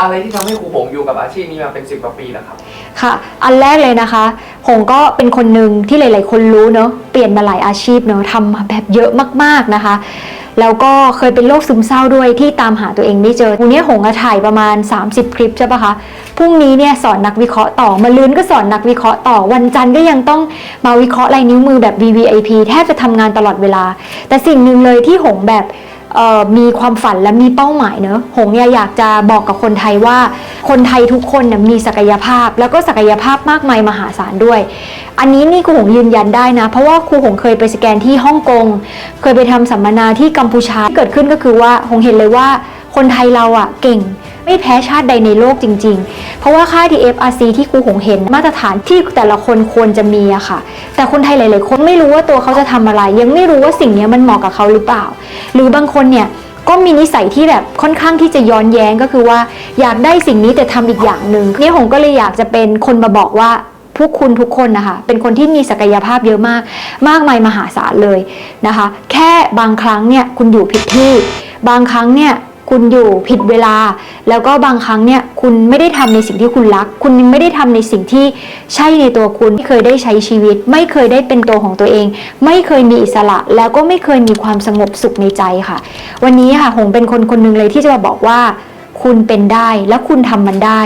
อะไรที่ทำให้ครูหงอยู่กับอาชีพนี้มาเป็นสิบกว่าปีแล้วครับค่ะ อันแรกเลยนะคะหงก็เป็นคนหนึ่งที่หลาย ๆ คนรู้เนอะเปลี่ยนมาหลายอาชีพเนอะทำมาแบบเยอะมากๆนะคะ แล้วก็เคยเป็นโรคซึมเศร้าด้วยที่ตามหาตัวเองไม่เจอวันนี้หงอะถ่ายประมาณ 30 คลิปใช่ปะคะพรุ่งนี้เนี่ยสอนนักวิเคราะห์ต่อมาลื้นก็สอนนักวิเคราะห์ต่อวันจันทร์ก็ยังต้องมาวิเคราะห์ลายนิ้วมือแบบ VVIP แทบจะทำงานตลอดเวลา แต่สิ่งหนึ่งเลยที่หงแบบ มีความฝันและมีเป้าหมายเนอะหงเนี่ยอยากจะบอกกับคนไทยว่า คนไทยทุกคนน่ะมีศักยภาพ แล้วก็ศักยภาพมากมายมหาศาลด้วย อันนี้นี่ครูหงยืนยันได้นะ เพราะว่าครูหงเคยไปสแกนที่ฮ่องกง เคยไปทำสัมมนาที่กัมพูชาที่เกิดขึ้นก็คือว่าหงเห็นเลยว่า คนไทยเราอะเก่ง ไม่แพ้ชาติใดในโลกจริง ๆ เพราะว่าค่า TFRC ที่ครูหงเห็นมาตรฐานที่แต่ละคนควรจะมีอะค่ะ แต่คนไทยหลาย ๆ คนไม่รู้ว่าตัวเขาจะทำอะไร ยังไม่รู้ว่าสิ่งนี้มันเหมาะกับเขาหรือเปล่า หรือบางคนเนี่ยก็มีนิสัยที่แบบค่อนข้างที่จะย้อนแย้งก็คือว่า อยากได้สิ่งนี้แต่ทำอีกอย่างหนึ่งนี่หงก็เลยอยากจะเป็นคนมาบอกว่าพวกคุณทุกคนนะคะ เป็นคนที่มีศักยภาพเยอะมาก มากมายมหาศาลเลยนะคะ แค่บางครั้งเนี่ยคุณอยู่ผิดที่ บางครั้งเนี่ย คุณอยู่ผิดเวลา แล้วก็บางครั้งเนี่ยคุณไม่ได้ทำในสิ่งที่คุณรัก คุณไม่ได้ทำในสิ่งที่ใช่ในตัวคุณไม่เคยได้ใช้ชีวิต ไม่เคยได้เป็นตัวของตัวเอง ไม่เคยมีอิสระ แล้วก็ไม่เคยมีความสงบสุขในใจค่ะ วันนี้ค่ะหงเป็นคนคนหนึ่งเลยที่จะมาบอกว่าคุณเป็นได้แล้วคุณทำมันได้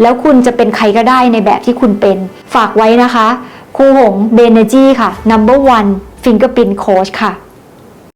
แล้วคุณจะเป็นใครก็ได้ในแบบที่คุณเป็น ฝากไว้นะคะ ครูหงเบเนจีค่ะ number one fingerprint coach ค่ะ